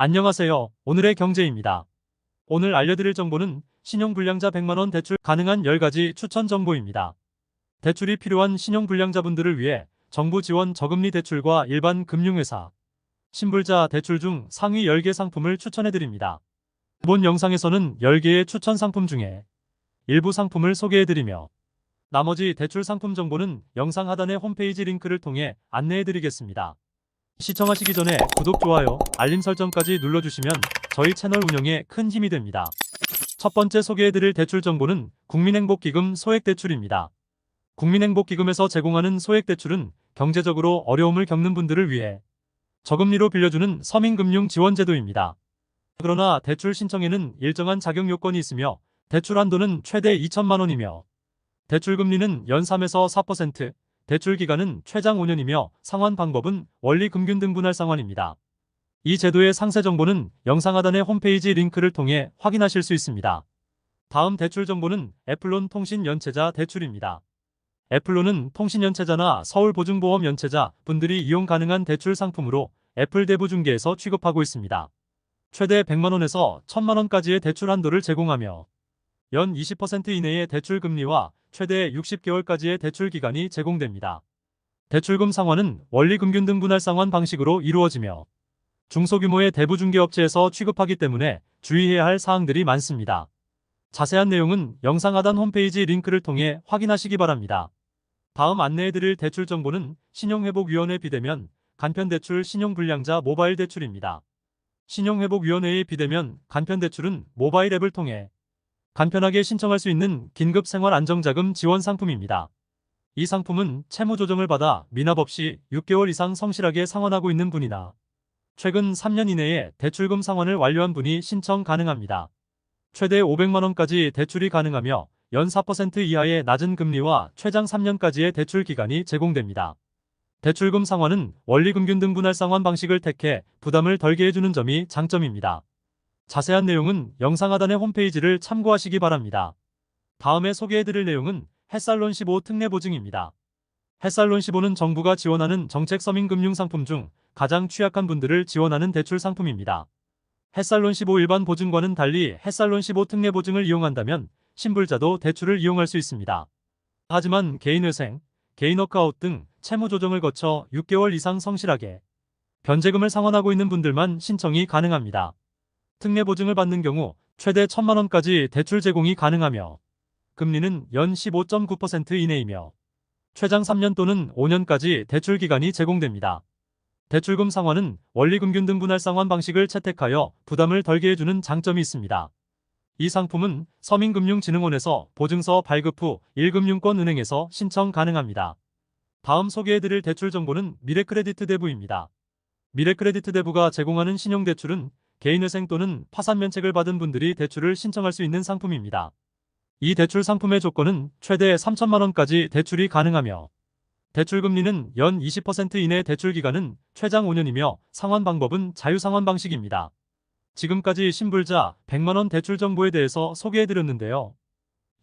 안녕하세요. 오늘의 경제입니다. 오늘 알려드릴 정보는 신용불량자 100만원 대출 가능한 10가지 추천 정보입니다. 대출이 필요한 신용불량자분들을 위해 정부 지원 저금리 대출과 일반 금융회사, 신불자 대출 중 상위 10개 상품을 추천해드립니다. 본 영상에서는 10개의 추천 상품 중에 일부 상품을 소개해드리며 나머지 대출 상품 정보는 영상 하단의 홈페이지 링크를 통해 안내해드리겠습니다. 시청하시기 전에 구독, 좋아요, 알림 설정까지 눌러주시면 저희 채널 운영에 큰 힘이 됩니다. 첫 번째 소개해드릴 대출 정보는 국민행복기금 소액대출입니다. 국민행복기금에서 제공하는 소액대출은 경제적으로 어려움을 겪는 분들을 위해 저금리로 빌려주는 서민금융지원제도입니다. 그러나 대출 신청에는 일정한 자격 요건이 있으며 대출 한도는 최대 2천만 원이며 대출 금리는 연 3에서 4%, 대출 기간은 최장 5년이며 상환 방법은 원리 금균 등 분할 상환입니다. 이 제도의 상세 정보는 영상 하단의 홈페이지 링크를 통해 확인하실 수 있습니다. 다음 대출 정보는 애플론 통신 연체자 대출입니다. 애플론은 통신 연체자나 서울보증보험 연체자 분들이 이용 가능한 대출 상품으로 애플 대부중개에서 취급하고 있습니다. 최대 100만원에서 1000만원까지의 대출 한도를 제공하며 연 20% 이내의 대출 금리와 최대 60개월까지의 대출 기간이 제공됩니다. 대출금 상환은 원리금균 등 분할 상환 방식으로 이루어지며 중소규모의 대부중개업체에서 취급하기 때문에 주의해야 할 사항들이 많습니다. 자세한 내용은 영상 하단 홈페이지 링크를 통해 확인하시기 바랍니다. 다음 안내해드릴 대출 정보는 신용회복위원회 비대면 간편대출 신용불량자 모바일 대출입니다. 신용회복위원회의 비대면 간편대출은 모바일 앱을 통해 간편하게 신청할 수 있는 긴급 생활 안정자금 지원 상품입니다. 이 상품은 채무 조정을 받아 미납 없이 6개월 이상 성실하게 상환하고 있는 분이나 최근 3년 이내에 대출금 상환을 완료한 분이 신청 가능합니다. 최대 500만원까지 대출이 가능하며 연 4% 이하의 낮은 금리와 최장 3년까지의 대출 기간이 제공됩니다. 대출금 상환은 원리금균 등 분할 상환 방식을 택해 부담을 덜게 해주는 점이 장점입니다. 자세한 내용은 영상 하단의 홈페이지를 참고하시기 바랍니다. 다음에 소개해드릴 내용은 햇살론 15 특례 보증입니다. 햇살론 15는 정부가 지원하는 정책 서민 금융 상품 중 가장 취약한 분들을 지원하는 대출 상품입니다. 햇살론 15 일반 보증과는 달리 햇살론 15 특례 보증을 이용한다면 신불자도 대출을 이용할 수 있습니다. 하지만 개인회생, 개인 워크아웃 등 채무 조정을 거쳐 6개월 이상 성실하게 변제금을 상환하고 있는 분들만 신청이 가능합니다. 특례 보증을 받는 경우 최대 1천만원까지 대출 제공이 가능하며 금리는 연 15.9% 이내이며 최장 3년 또는 5년까지 대출 기간이 제공됩니다. 대출금 상환은 원리금균 등 분할 상환 방식을 채택하여 부담을 덜게 해주는 장점이 있습니다. 이 상품은 서민금융진흥원에서 보증서 발급 후 1금융권 은행에서 신청 가능합니다. 다음 소개해드릴 대출 정보는 미래크레디트 대부입니다. 미래크레디트 대부가 제공하는 신용대출은 개인회생 또는 파산 면책을 받은 분들이 대출을 신청할 수 있는 상품입니다. 이 대출 상품의 조건은 최대 3천만원까지 대출이 가능하며 대출 금리는 연 20% 이내 대출 기간은 최장 5년이며 상환 방법은 자유상환 방식입니다. 지금까지 신불자 100만원 대출 정보에 대해서 소개해드렸는데요.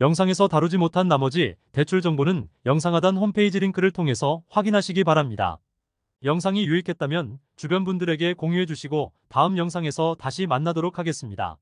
영상에서 다루지 못한 나머지 대출 정보는 영상 하단 홈페이지 링크를 통해서 확인하시기 바랍니다. 영상이 유익했다면 주변 분들에게 공유해 주시고 다음 영상에서 다시 만나도록 하겠습니다.